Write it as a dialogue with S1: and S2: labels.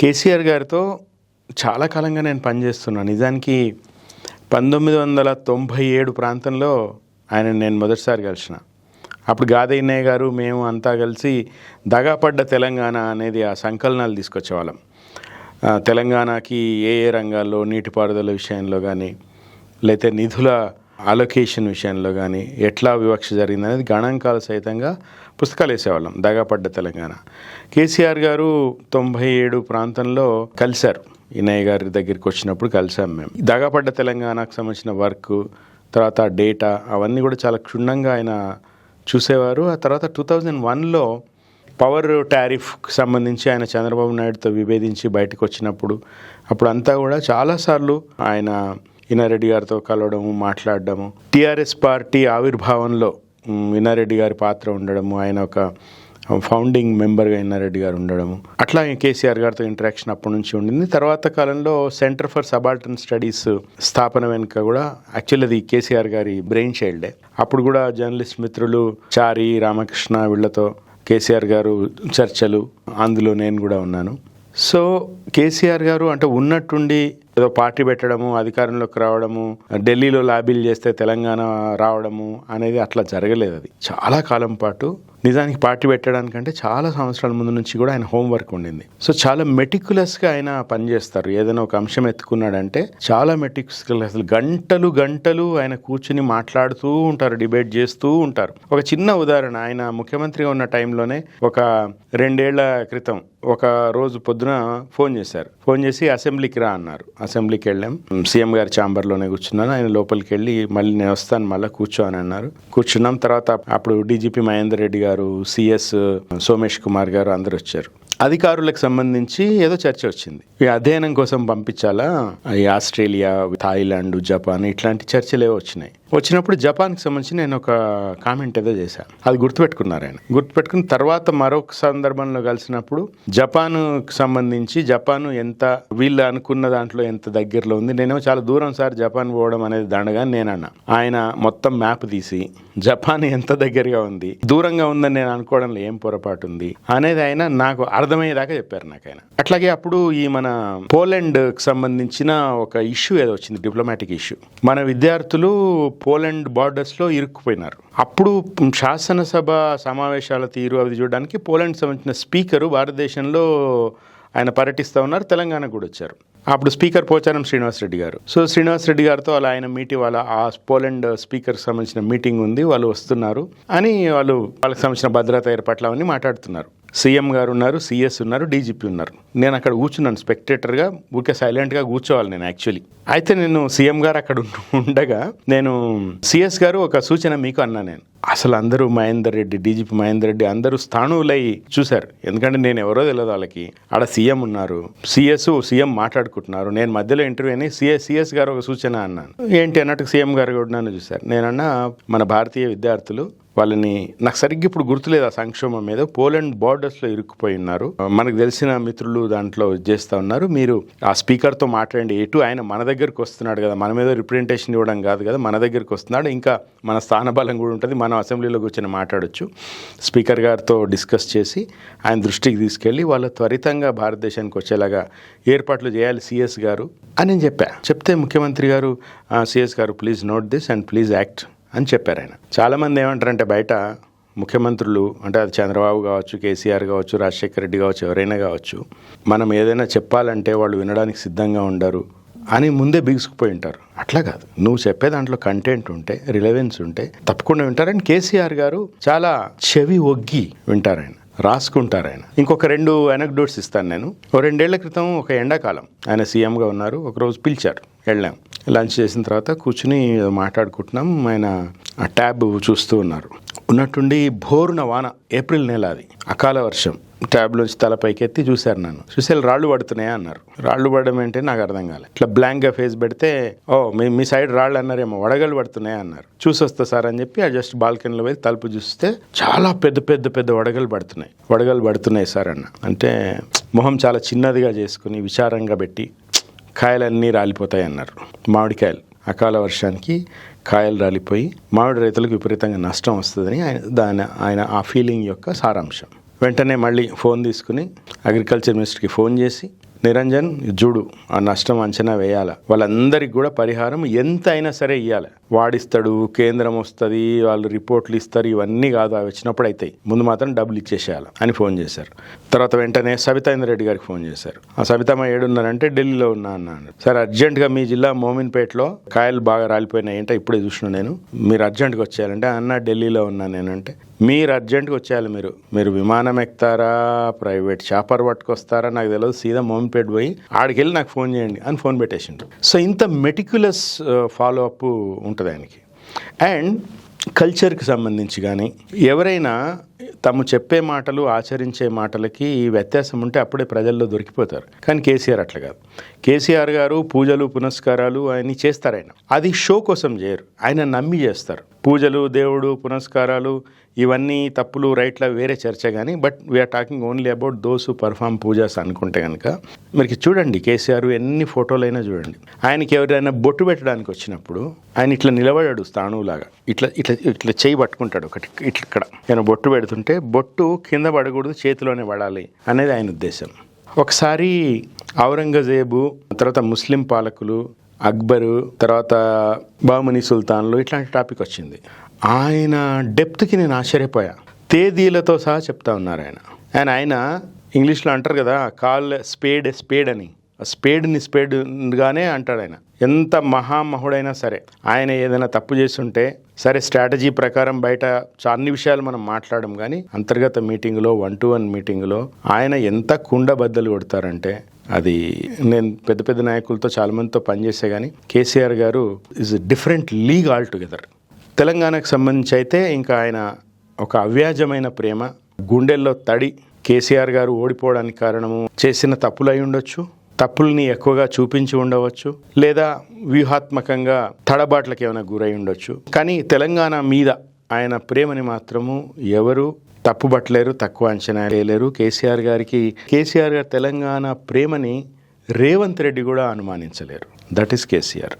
S1: కేసీఆర్ గారితో చాలా కాలంగా నేను పనిచేస్తున్నాను నిజానికి పంతొమ్మిది వందల తొంభై ఏడు ప్రాంతంలో ఆయన నేను మొదటిసారి కలిసిన. అప్పుడు గాదయ్యన్నయ్య గారు మేము అంతా కలిసి దగాపడ్డ తెలంగాణ అనేది ఆ సంకలనాలు తీసుకొచ్చేవాళ్ళం. తెలంగాణకి ఏ ఏ రంగాల్లో నీటిపారుదల విషయంలో కానీ లేకపోతే నిధుల అలొకేషన్ విషయంలో కానీ ఎట్లా వివక్ష జరిగింది అనేది గణాంకాలు సహితంగా పుస్తకాలు వేసేవాళ్ళం. దగాపడ్డ తెలంగాణ. కేసీఆర్ గారు తొంభై ఏడు ప్రాంతంలో కలిశారు. ఇనయ్య గారి దగ్గరికి వచ్చినప్పుడు కలిసాం మేము. దగాపడ్డ తెలంగాణకు సంబంధించిన వర్క్ తర్వాత డేటా అవన్నీ కూడా చాలా క్షుణ్ణంగా ఆయన చూసేవారు. ఆ తర్వాత టూ థౌజండ్ వన్లో పవర్ టారిఫ్కి సంబంధించి ఆయన చంద్రబాబు నాయుడుతో విభేదించి బయటకు వచ్చినప్పుడు అప్పుడు అంతా కూడా చాలాసార్లు ఆయన ఇనారెడ్డి గారితో కలవడము మాట్లాడడము. టీఆర్ఎస్ పార్టీ ఆవిర్భావంలో ఇనారెడ్డి గారి పాత్ర ఉండడము ఆయన ఒక ఫౌండింగ్ మెంబర్గా ఇన్నారెడ్డి గారు ఉండడము. అట్లా కేసీఆర్ గారితో ఇంటరాక్షన్ అప్పటి నుంచి ఉండింది. తర్వాత కాలంలో సెంటర్ ఫర్ సబాల్టన్ స్టడీస్ స్థాపన వెనుక కూడా యాక్చువల్ అది కేసీఆర్ గారి బ్రెయిన్ చైల్డే. అప్పుడు కూడా జర్నలిస్ట్ మిత్రులు చారి రామకృష్ణ వీళ్ళతో కేసీఆర్ గారు చర్చలు అందులో నేను కూడా ఉన్నాను. సో కేసీఆర్ గారు అంటే ఉన్నట్టుండి ఏదో పార్టీ పెట్టడము అధికారంలోకి రావడము ఢిల్లీలో లాబీలు చేస్తే తెలంగాణ రావడము అనేది అట్లా జరగలేదు అది. చాలా కాలం పాటు నిజానికి పార్టీ పెట్టడానికంటే చాలా సంవత్సరాల ముందు నుంచి కూడా ఆయన హోంవర్క్ ఉండింది. సో చాలా మెటిక్యులస్గా ఆయన పనిచేస్తారు. ఏదైనా ఒక అంశం ఎత్తుకున్నాడంటే చాలా మెటిక్యులస్ అసలు గంటలు గంటలు ఆయన కూర్చుని మాట్లాడుతూ ఉంటారు డిబేట్ చేస్తూ ఉంటారు. ఒక చిన్న ఉదాహరణ ఆయన ముఖ్యమంత్రిగా ఉన్న టైంలోనే ఒక రెండేళ్ళ క్రితం ఒక రోజు పొద్దున ఫోన్ చేశారు. ఫోన్ చేసి అసెంబ్లీకి రా అన్నారు. అసెంబ్లీకి వెళ్ళాం. సీఎం గారి ఛాంబర్లోనే కూర్చున్నాను. ఆయన లోపలికి వెళ్ళి మళ్ళీ నేను వస్తాను మళ్ళీ కూర్చో అని అన్నారు. కూర్చున్నాం. తర్వాత అప్పుడు డీజీపీ మహేందర్ రెడ్డి గారు సిఎస్ సోమేష్ కుమార్ గారు అందరు వచ్చారు. అధికారులకు సంబంధించి ఏదో చర్చ వచ్చింది. ఈ అధ్యయనం కోసం పంపించాలా? ఈ ఆస్ట్రేలియా థాయిలాండ్ జపాన్ ఇట్లాంటి చర్చలు ఏవో వచ్చినాయి. వచ్చినప్పుడు జపాన్కి సంబంధించి నేను ఒక కామెంట్ ఏదో చేశాను అది గుర్తుపెట్టుకున్నారు ఆయన. గుర్తుపెట్టుకున్న తర్వాత మరొక సందర్భంలో కలిసినప్పుడు జపాన్కి సంబంధించి జపాన్ ఎంత వీళ్ళు అనుకున్న దాంట్లో ఎంత దగ్గరలో ఉంది నేనేమో చాలా దూరం సార్ జపాన్ పోవడం అనేది దండగా నేను అన్నా ఆయన మొత్తం మ్యాప్ తీసి జపాన్ ఎంత దగ్గరగా ఉంది దూరంగా ఉందని నేను అనుకోవడంలో ఏం పొరపాటు ఉంది? అనేది ఆయన నాకు అర్థమయ్యేదాకా చెప్పారు నాకు ఆయన అట్లాగే అప్పుడు ఈ మన పోలాండ్కి సంబంధించిన ఒక ఇష్యూ ఏదో వచ్చింది డిప్లొమాటిక్ ఇష్యూ. మన విద్యార్థులు పోలాండ్ బార్డర్స్లో ఇరుక్కుపోయినారు. అప్పుడు శాసనసభ సమావేశాల తీరు అవి చూడడానికి పోలాండ్ సంబంధించిన స్పీకరు భారతదేశంలో ఆయన పర్యటిస్తూ ఉన్నారు తెలంగాణకు కూడా వచ్చారు. అప్పుడు స్పీకర్ పోచారం శ్రీనివాసరెడ్డి గారు. సో శ్రీనివాసరెడ్డి గారితో అలా ఆయన మీటింగ్ వాళ్ళ ఆ పోలాండ్ స్పీకర్కి సంబంధించిన మీటింగ్ ఉంది వాళ్ళు వస్తున్నారు అని వాళ్ళు వాళ్ళకి సంబంధించిన భద్రత ఏర్పాట్లు అవన్నీ మాట్లాడుతున్నారు. సీఎం గారు ఉన్నారు సీఎస్ ఉన్నారు డీజీపీ ఉన్నారు. నేను అక్కడ కూర్చున్నాను స్పెక్టేటర్గా ఊరికే సైలెంట్గా కూర్చోవాలి నేను యాక్చువల్లీ. అయితే నేను సీఎం గారు అక్కడ ఉండగా నేను సిఎస్ గారు ఒక సూచన మీకు అన్నా నేను. అసలు అందరూ మహేందర్ రెడ్డి డీజీపీ మహేందర్ రెడ్డి అందరూ స్థానువులై చూశారు. ఎందుకంటే నేను ఎవరో తెలియదు వాళ్ళకి. ఆడ సీఎం ఉన్నారు సీఎస్ సీఎం మాట్లాడుకుంటున్నారు. నేను మధ్యలో ఇంటర్వ్యూ అని సిఎస్ సిఎస్ గారు ఒక సూచన అన్నాను. ఏంటి అన్నట్టు సీఎం గారు కూడా నన్ను చూశారు. నేనన్నా మన భారతీయ విద్యార్థులు వాళ్ళని నాకు సరిగ్గా ఇప్పుడు గుర్తులేదు ఆ సంక్షోభం మీద. పోలాండ్ బార్డర్స్లో ఇరుక్కుపోయి ఉన్నారు. మనకు తెలిసిన మిత్రులు దాంట్లో చేస్తూ ఉన్నారు. మీరు ఆ స్పీకర్తో మాట్లాడండి. ఎటు ఆయన మన దగ్గరికి వస్తున్నాడు కదా. మన మీద రిప్రజెంటేషన్ ఇవ్వడం కాదు కదా. మన దగ్గరికి వస్తున్నాడు. ఇంకా మన స్థానబలం కూడా ఉంటుంది. మనం అసెంబ్లీలో కూర్చొని మాట్లాడొచ్చు. స్పీకర్ గారితో డిస్కస్ చేసి ఆయన దృష్టికి తీసుకెళ్ళి వాళ్ళ త్వరితంగా భారతదేశానికి వచ్చేలాగా ఏర్పాట్లు చేయాలి సిఎస్ గారు అని నేను చెప్పా. చెప్తే ముఖ్యమంత్రి గారు సిఎస్ గారు please note this and please act అని చెప్పారు ఆయన. చాలామంది ఏమంటారంటే బయట ముఖ్యమంత్రులు అంటే అది చంద్రబాబు కావచ్చు కేసీఆర్ కావచ్చు రాజశేఖర రెడ్డి కావచ్చు ఎవరైనా కావచ్చు మనం ఏదైనా చెప్పాలంటే వాళ్ళు వినడానికి సిద్ధంగా ఉండరు అని ముందే బిగుసుకుపోయి ఉంటారు. అట్లా కాదు. నువ్వు చెప్పే దాంట్లో కంటెంట్ ఉంటే రిలవెన్స్ ఉంటే తప్పకుండా వింటారు. అండ్ కేసీఆర్ గారు చాలా చెవి ఒగ్గి వింటారు ఆయన రాసుకుంటారు ఆయన. ఇంకొక రెండు అనెక్డోట్స్ ఇస్తాను నేను. ఓ రెండేళ్ళ క్రితం ఒక ఎండాకాలం ఆయన సీఎంగా ఉన్నారు. ఒకరోజు పిలిచారు వెళ్ళాం. లంచ్ చేసిన తర్వాత కూర్చుని మాట్లాడుకుంటున్నాం. ఆయన ఆ ట్యాబ్ చూస్తూ ఉన్నారు. ఉన్నట్టుండి భోరున వాన ఏప్రిల్ నెల అది అకాల వర్షం. ట్యాబ్లోంచి తల పైకెత్తి చూశారు నన్ను. చూసే రాళ్ళు పడుతున్నాయా అన్నారు. రాళ్ళు పడడం ఏంటి నాకు అర్థం కాలే. ఇట్లా బ్లాంక్గా ఫేస్ పెడితే ఓ మీ మీ సైడ్ రాళ్ళు అన్నారేమో వడగళ్ళు పడుతున్నాయా అన్నారు. చూసొస్తా సార్ అని చెప్పి ఆ జస్ట్ బాల్కనీలో పోయి తలుపు చూస్తే చాలా పెద్ద పెద్ద పెద్ద వడగళ్ళు పడుతున్నాయి. వడగళ్ళు పడుతున్నాయి సార్ అన్న. అంటే మొహం చాలా చిన్నదిగా చేసుకుని విచారంగా పెట్టి కాయలన్నీ రాలిపోతాయి అన్నారు మామిడికాయలు అకాల వర్షానికి కాయలు రాలిపోయి మామిడి రైతులకు విపరీతంగా నష్టం వస్తుందని ఆయన దాని ఆయన ఆ ఫీలింగ్ యొక్క సారాంశం. వెంటనే మళ్ళీ ఫోన్ తీసుకుని అగ్రికల్చర్ మినిస్టర్కి ఫోన్ చేసి నిరంజన్ చూడు ఆ నష్టం అంచనా వేయాలి. వాళ్ళందరికి కూడా పరిహారం ఎంత అయినా సరే ఇవ్వాలి వాడిస్తాడు కేంద్రం వస్తుంది వాళ్ళు రిపోర్ట్లు ఇస్తారు ఇవన్నీ కాదు అవి వచ్చినప్పుడు అవుతాయి ముందు మాత్రం డబ్బులు ఇచ్చేసేయాలి అని ఫోన్ చేశారు. తర్వాత వెంటనే సబితాయింద్ర రెడ్డి గారికి ఫోన్ చేశారు. ఆ సబితమ్మ ఏడున్నారంటే ఢిల్లీలో ఉన్నా అన్నాను సార్ అర్జెంటుగా మీ జిల్లా మోమిన్పేటలో కాయలు బాగా రాలిపోయినాయి అంటే ఇప్పుడే చూసిన నేను. మీరు అర్జెంటుగా వచ్చేయాలంటే అన్న ఢిల్లీలో ఉన్నా నేనంటే మీరు అర్జెంటుగా వచ్చేయాలి మీరు. మీరు విమానం ఎక్కుతారా? ప్రైవేట్ చాపర్ పట్టుకొస్తారా? నాకు తెలియదు సీదా మోమిపేట పోయి ఆడికి వెళ్ళి నాకు ఫోన్ చేయండి అని ఫోన్ పెట్టేసిండు. సో ఇంత మెటిక్యులస్ ఫాలో అప్ ఉంటుంది ఆయనకి. అండ్ కల్చర్కి సంబంధించి కానీ ఎవరైనా తము చెప్పే మాటలు ఆచరించే మాటలకి ఈ వ్యత్యాసం ఉంటే అప్పుడే ప్రజల్లో దొరికిపోతారు. కానీ కేసీఆర్ అట్లా కాదు. కేసీఆర్ గారు పూజలు పునస్కారాలు ఆయన్ని చేస్తారు ఆయన అది షో కోసం చేయరు. ఆయన నమ్మి చేస్తారు. పూజలు దేవుడు పునస్కారాలు ఇవన్నీ తప్పులు రైట్ల వేరే చర్చ కానీ but we're talking only about those perform pujas అనుకుంటే కనుక మీరు చూడండి కేసీఆర్ ఎన్ని ఫోటోలైనా చూడండి. ఆయనకి ఎవరైనా బొట్టు పెట్టడానికి వచ్చినప్పుడు ఆయన ఇట్లా నిలబడాడు స్థాణువులాగా. ఇట్లా ఇట్లా ఇట్లా చేయి పట్టుకుంటాడు ఒకటి ఇట్లా ఇక్కడ. ఆయన బొట్టు పెడుతుంటే బొట్టు కింద పడకూడదు చేతిలోనే పడాలి అనేది ఆయన ఉద్దేశం. ఒకసారి ఔరంగజేబు తర్వాత ముస్లిం పాలకులు అక్బరు తర్వాత బామని సుల్తాన్లు ఇట్లాంటి టాపిక్ వచ్చింది. ఆయన డెప్త్కి నేను ఆశ్చర్యపోయా. తేదీలతో సహా చెప్తా ఉన్నారు ఆయన. ఆయన ఆయన ఇంగ్లీష్లో అంటారు కదా కాల్ స్పేడ్ స్పేడ్ అని. స్పేడ్ని స్పేడ్గానే అంటాడు ఆయన. ఎంత మహామహుడైనా సరే ఆయన ఏదైనా తప్పు చేస్తుంటే సరే స్ట్రాటజీ ప్రకారం బయట చా- అన్ని విషయాలు మనం మాట్లాడడం కానీ అంతర్గత మీటింగ్లో వన్ టు వన్ మీటింగ్లో ఆయన ఎంత కుండ బద్దలు కొడతారంటే అది నేను పెద్ద పెద్ద నాయకులతో చాలామందితో పనిచేసే కానీ కేసీఆర్ గారు is different league all together తెలంగాణకు సంబంధించి అయితే ఇంకా ఆయన ఒక అవ్యాజమైన ప్రేమ. గుండెల్లో తడి కేసీఆర్ గారు ఓడిపోవడానికి కారణము చేసిన తప్పులు అయి ఉండొచ్చు తప్పుల్ని ఎక్కువగా చూపించి ఉండవచ్చు లేదా వ్యూహాత్మకంగా తడబాట్లకు ఏమైనా గురై ఉండొచ్చు. కానీ తెలంగాణ మీద ఆయన ప్రేమని మాత్రము ఎవరు తప్పుబట్టలేరు తక్కువ అంచనా వేయలేరు. కేసీఆర్ గారికి కేసీఆర్ గారి తెలంగాణ ప్రేమని రేవంత్ రెడ్డి కూడా అనుమానించలేరు. That is KCR.